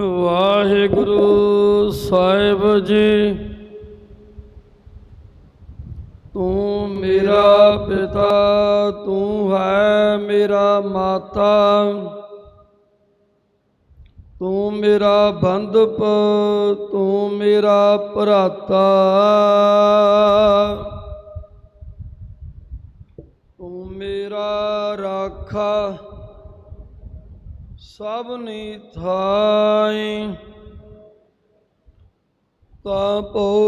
ਵਾਹਿਗੁਰੂ ਸਾਹਿਬ ਜੀ। ਤੂੰ ਮੇਰਾ ਪਿਤਾ, ਤੂੰ ਹੈ ਮੇਰਾ ਮਾਤਾ। ਤੂੰ ਮੇਰਾ ਬੰਧਪ, ਤੂੰ ਮੇਰਾ ਭਰਾਤਾ। ਤੂੰ ਮੇਰਾ ਰਾਖਾ। ਸਭ ਨੀ ਥਾਈ। ਤਾਂ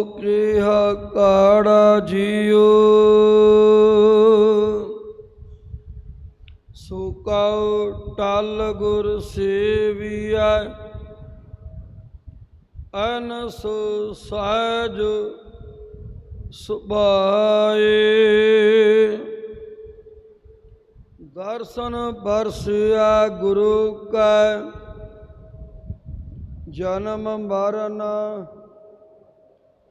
ਕਿਹਾ ਕਾੜਾ ਜੀਉ। ਸੁਕਾਉ ਟਲ ਗੁਰ ਸੇਵੀਐ। ਅਨਸ ਸਹਿਜ ਸੁਭਾਏ। ਦਰਸ਼ਨ ਬਰਸਿਆ ਗੁਰੂ ਕੈ ਜਨਮ ਮਰਨ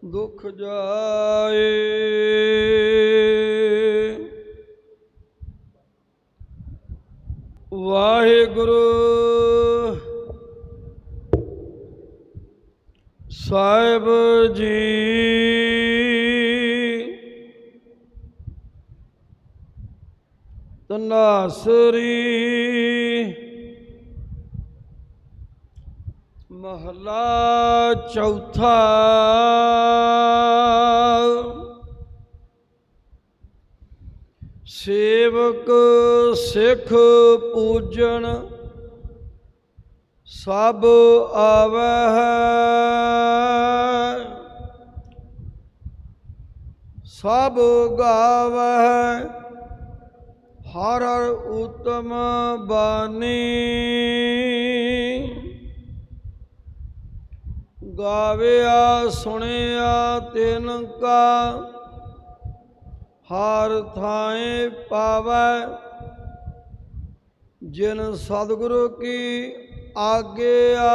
ਦੁਖ ਜਾਏ। ਵਾਹਿਗੁਰੂ ਸਾਹਿਬ ਜੀ ਤਨਾਸਰੀ ਮਹਲਾ ਚੌਥਾ ਸੇਵਕ ਸਿੱਖ ਪੂਜਣ ਸਭ ਆਵਹਿ ਸਭ ਗਾਵਹਿ ਹਰ ਹਰ ਉਤਮ ਬਾਣੀ ਗਾਵਿਆ, ਸੁਣਿਆ ਤਿਨ ਕਾ, ਹਰ ਥਾਏ ਪਾਵੈ। ਜਿਨ ਸਤਿਗੁਰੂ ਕੀ ਆਗਿਆ,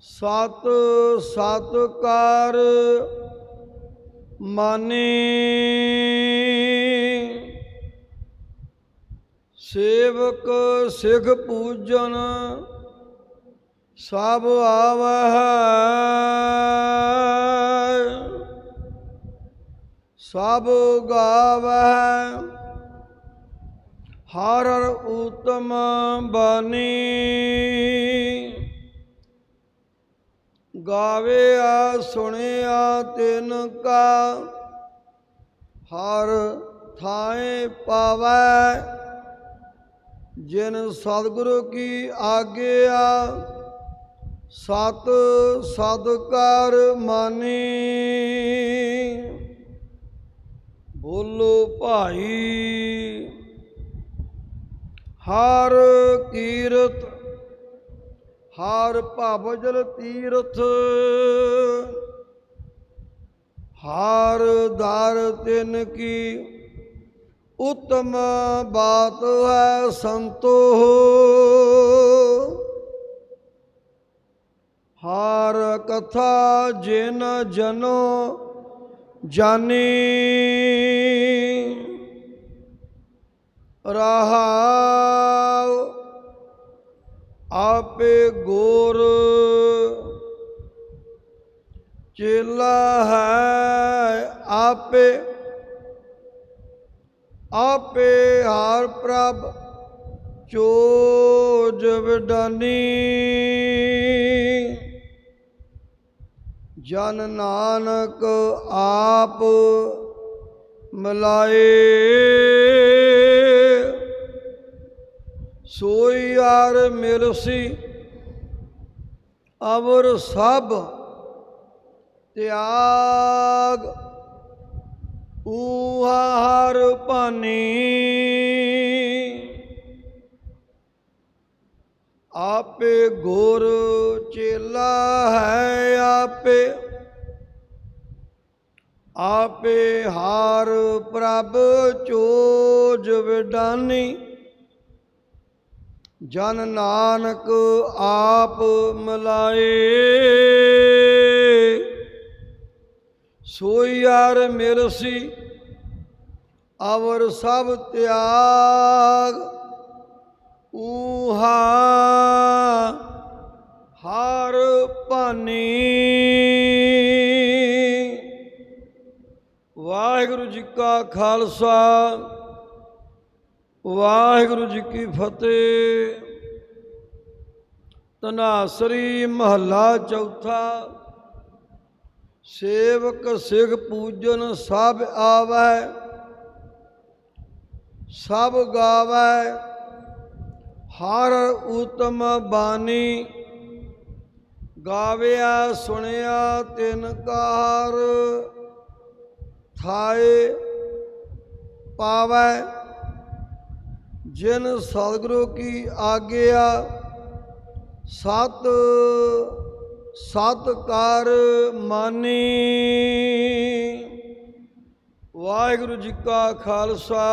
ਸਤ ਸਤ ਕਰ ਮਾਨੀ। ਸੇਵਕ ਸਿਖ ਪੂਜਨ ਸਭ ਆਵਹਿ। ਸਭ ਗਾਵਹਿ। ਹਰ ਹਰ ਉਤਮ ਬਾਣੀ ਆ ਸੁਣਿਆ ਤਿਨ ਕਾ। ਹਰ ਥਾਏ ਪਾਵੈ ਜਿਨ ਸਤਿਗੁਰੂ ਕੀ ਆਗਿਆ, ਸਤ ਸਦ ਮਾਨੀ। ਬੋਲੋ ਭਾਈ, ਹਰ ਕੀਰਤ, ਹਰ ਭਵਜਲ ਤੀਰਥ, ਹਰ ਦਰ ਤਿਨ ਕੀ ਉਤਮ ਬਾਤ ਹੈ ਸੰਤੋ। ਹਾਰ ਕਥਾ ਜਿਨ ਜਨੋ ਜਾਣੀ ਰਹਾਉ ਆਪੇ ਗੁਰ ਚੇਲਾ ਹੈ ਆਪੇ ਆਪੇ ਹਾਰ ਪ੍ਰਭ ਚੋਜ ਵਿਡਾਨੀ। ਜਨ ਨਾਨਕ ਆਪ ਮਲਾਏ। ਸੋਈ ਯਾਰ ਮਿਲਸੀ, ਅਵਰ ਸਭ ਤਿਆਗ ਊਹਾ ਹਰ ਭਾਨੀ ਆਪੇ ਗੁਰ ਚੇਲਾ ਹੈ ਆਪੇ। ਆਪੇ ਹਾਰ ਪ੍ਰਭ ਚੋਜ ਵਿਡਾਨੀ। ਜਨ ਨਾਨਕ ਆਪ ਮਲਾਏ। ਸੋਈ ਯਾਰ ਮਿਲਸੀ ਅਵਰ ਸਭ ਤਿਆਗ। ਊਹਾ ਹਾਰ ਭਾਨੀ। ਵਾਹਿਗੁਰੂ ਜੀ ਕਾ ਖਾਲਸਾ, ਵਾਹਿਗੁਰੂ ਜੀ ਕੀ ਫਤਿਹ। ਤਨਾਸਰੀ ਮਹੱਲਾ ਚੌਥਾ ਸੇਵਕ ਸਿਖ ਪੂਜਨ ਸਭ ਆਵੈ, ਸਭ ਗਾਵੈ, ਹਰ ਉਤਮ ਬਾਣੀ ਗਾਵਿਆ ਸੁਣਿਆ ਤਿਨ ਕਾਰ ਥਾਏ ਪਾਵੈ। ਜਿਨ ਸਤਿਗੁਰੂ ਕੀ ਆਗਿਆ, ਸਤ ਸਤ ਮਾਨੀ। ਵਾਹਿਗੁਰੂ ਜੀ ਕਾ ਖਾਲਸਾ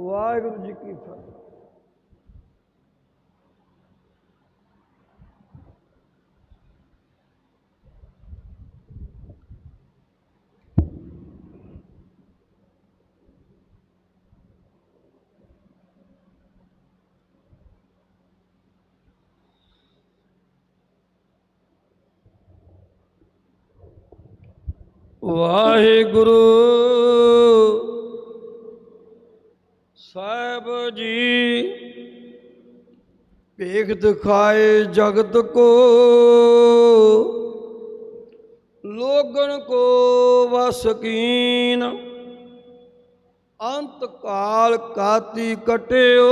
ਵਾਹਿਗੁਰੂ ਜੀ ਕੀ ਵਾਹਿਗੁਰੂ। ਸਾਹਿਬ ਜੀ, ਭੇਖ ਦਿਖਾਏ ਜਗਤ ਕੋ ਲੋਗਨ ਕੋ ਵਸਕੀਨ ਅੰਤ ਕਾਲ ਕਾਤੀ ਕਟਿਓ।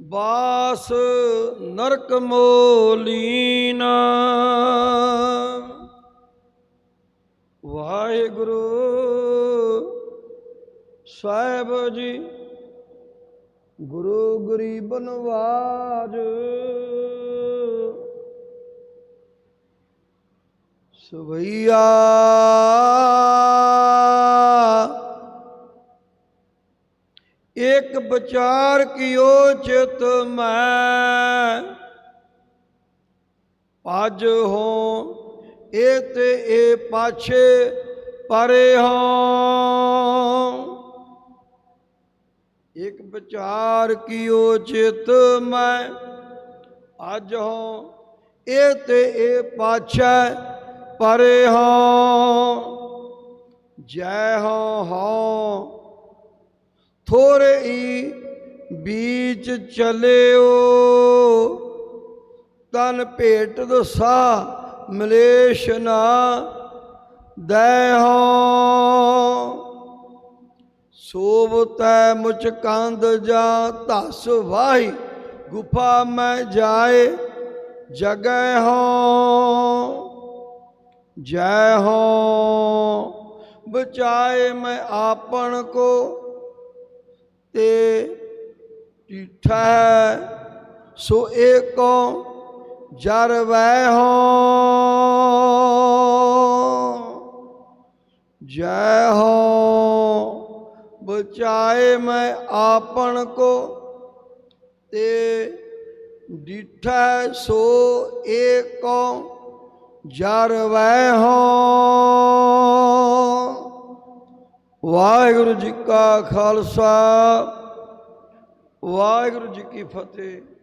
ਬਾਸ ਨਰਕ ਮੋਲੀਨ ਵਾਹਿਗੁਰੂ ਸਾਹਿਬ ਜੀ ਗੁਰੂ ਗਰੀਬ ਨਵਾਜ ਸਵਈਆ ਇੱਕ ਵਿਚਾਰ ਕਿਓ ਚਿਤ ਮੈਂ ਅੱਜ ਹੋ ਇਹ ਤੇ ਇਹ ਪਾਛੇ ਪਰੇ ਹੋ। ਇੱਕ ਵਿਚਾਰ ਕੀਓ ਚਿਤ ਮੈਂ ਅੱਜ ਹੋ। ਇਹ ਤੇ ਇਹ ਪਾਛੈ ਪਰੇ ਹੋ। ਜੈ ਹੋ ਹੋ। ਥੋੜੇ ਹੀ ਬੀਚ ਚਲਿਓ। ਤਨ ਭੇਟ ਦਸਾ ਮਲੇਸ਼ ਨਾ ਦੈ ਹੋ ਸੋਵਤੈ ਮੁਚ ਕੰਦ ਜਾ ਧਸ ਵਾਹੀ, ਗੁਫਾ ਮੈਂ ਜਾਏ, ਜਗੈ ਹੋ। ਜੈ ਹੋ। ਬਚਾਏ ਮੈਂ ਆਪਣ ਕੋ, ਤੇ ਟਿਠਾ ਸੋ ਏਕੋ ਜਰ ਵੈ ਹੋ, ਜੈ ਹੋ, ਬਚਾਏ ਮੈਂ ਆਪਣ ਕੋ, ਤੇ ਡਿਠਾ ਸੋ ਏਕੋ ਜਰ ਵੈ ਹੋ। ਵਾਹਿਗੁਰੂ ਜੀ ਕਾ ਖਾਲਸਾ, ਵਾਹਿਗੁਰੂ ਜੀ ਕੀ ਫਤਿਹ।